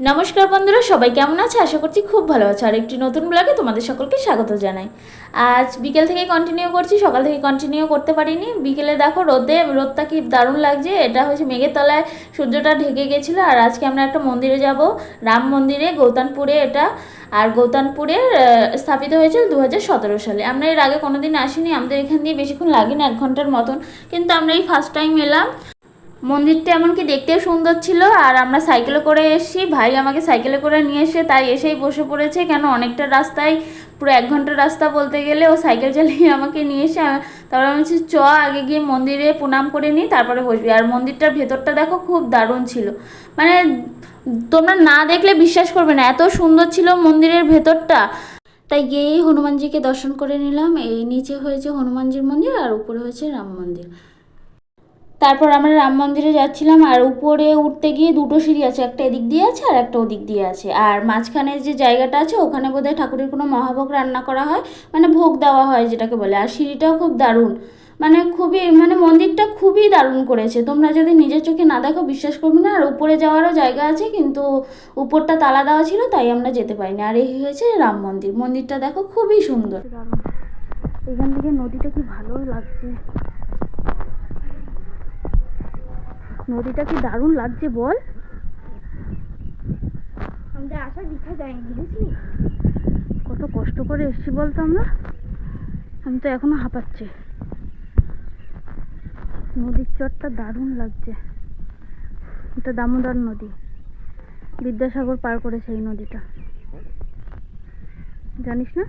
নমস্কার বন্ধুরা, সবাই কেমন আছে? আশা করছি খুব ভালো আছে। আর একটি নতুন ব্লগে তোমাদের সকলকে স্বাগত জানাই। আজ বিকেল থেকে কন্টিনিউ করছি, সকাল থেকে কন্টিনিউ করতে পারিনি। বিকেলে দেখো রোদে, রোদটা কি দারুণ লাগছে। এটা হচ্ছে মেঘের তলায় সূর্যটা ঢেকে গেছিল। আর আজকে আমরা একটা মন্দিরে যাব। রাম মন্দিরে গৌতানপুরে এটা। আর গৌতানপুরে স্থাপিত হয়েছিল দু হাজার সতেরো সালে। আমরা এর আগে কোনোদিন আসিনি। আমাদের এখান দিয়ে বেশিক্ষণ লাগে না এক ঘণ্টার মতন। কিন্তু আমরা এই ফার্স্ট টাইম এলাম। মন্দিরটা এমনকি দেখতেও সুন্দর ছিল, আর আমরা সাইকেলে করে এসেছি। ভাই আমাকে সাইকেলে করে নিয়ে এসে তাই এসেই বসে পড়েছে। কেন? অনেকটা রাস্তায়, পুরো এক ঘণ্টা রাস্তা বলতে গেলে ও সাইকেল চালিয়ে আমাকে নিয়ে এসে তারপরে আমি বলছি, চ, আগে গিয়ে মন্দিরে প্রণাম করে নিই তারপরে বসবি। আর মন্দিরটার ভেতরটা দেখো খুব দারুণ ছিল। মানে তোমরা না দেখলে বিশ্বাস করবে না, এত সুন্দর ছিল মন্দিরের ভেতরটা। তাই গিয়েই হনুমানজিকে দর্শন করে নিলাম। এই নিচে হয়েছে হনুমানজির মন্দির, আর উপরে হয়েছে রাম মন্দির। তারপর আমরা রাম মন্দিরে যাচ্ছিলাম, আর উপরে উঠতে গিয়ে দুটো সিঁড়ি আছে, একটা এদিক দিয়ে আছে আর একটা ওদিক দিয়ে আছে। আর মাঝখানে যে জায়গাটা আছে, ওখানে বোধহয় ঠাকুরের কোনো মহাভোগ রান্না করা হয় মানে ভোগ দেওয়া হয় যেটাকে বলে, আর সিঁড়িটাও খুব দারুণ। মানে খুবই মানে মন্দিরটা খুবই দারুণ করেছে। তোমরা যদি নিজের চোখে না দেখো, বিশ্বাস করবে না, আর উপরে যাওয়ারও জায়গা আছে, কিন্তু উপরটা তালা দেওয়া ছিল, তাই আমরা যেতে পারিনি। আর এই হয়েছে রাম মন্দির। মন্দিরটা দেখো খুবই সুন্দর। এখান থেকে নদীটা কি ভালো লাগছে। নদীটা কি দারুণ লাগছে বল? আমাদের আসা দীঘা যায়নি বুঝলি? কত কষ্ট করে এসছি বলতো আমরা? আমি তো এখনও হাঁপাচ্ছি। নদীর চরটা দারুণ লাগছে। এটা দামোদর নদী। বিদ্যাসাগর পার করেছে এই নদীটা। জানিস না?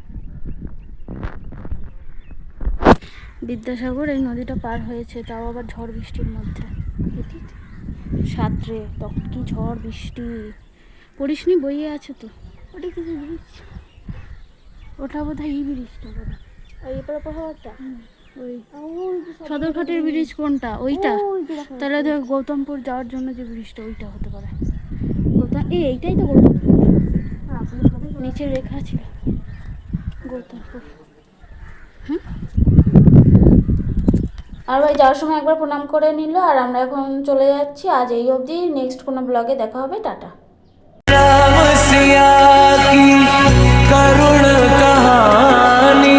বিদ্যাসাগর এই নদীটা পার হয়েছে তাও আবার ঝড় বৃষ্টির মধ্যে। সাঁতরে তখন কি ঝড় বৃষ্টি? পড়িসনি? বইয়ে আছে তো? ওটা কিছু ব্রিজ ওটা বোধ হয় ই ব্রিজটা বোধ হয়। এপারে পাহাড়টা ওই সদরঘাটের ব্রিজ কোনটা? ওইটা? তাহলে তো গৌতমপুর যাওয়ার জন্য যে ব্রিজটা ওইটা হতে পারে। গৌতম এই এইটাই তো গৌতমপুর আর নিচে রেখা ছিল। গৌতমপুর। আর ভাই যাওয়ার সময় একবার প্রণাম করে নিল, আর আমরা এখন চলে যাচ্ছি। আজ এই অবধি নেক্সট কোনো ব্লগে দেখা হবে, টাটা। করুণ কহানি।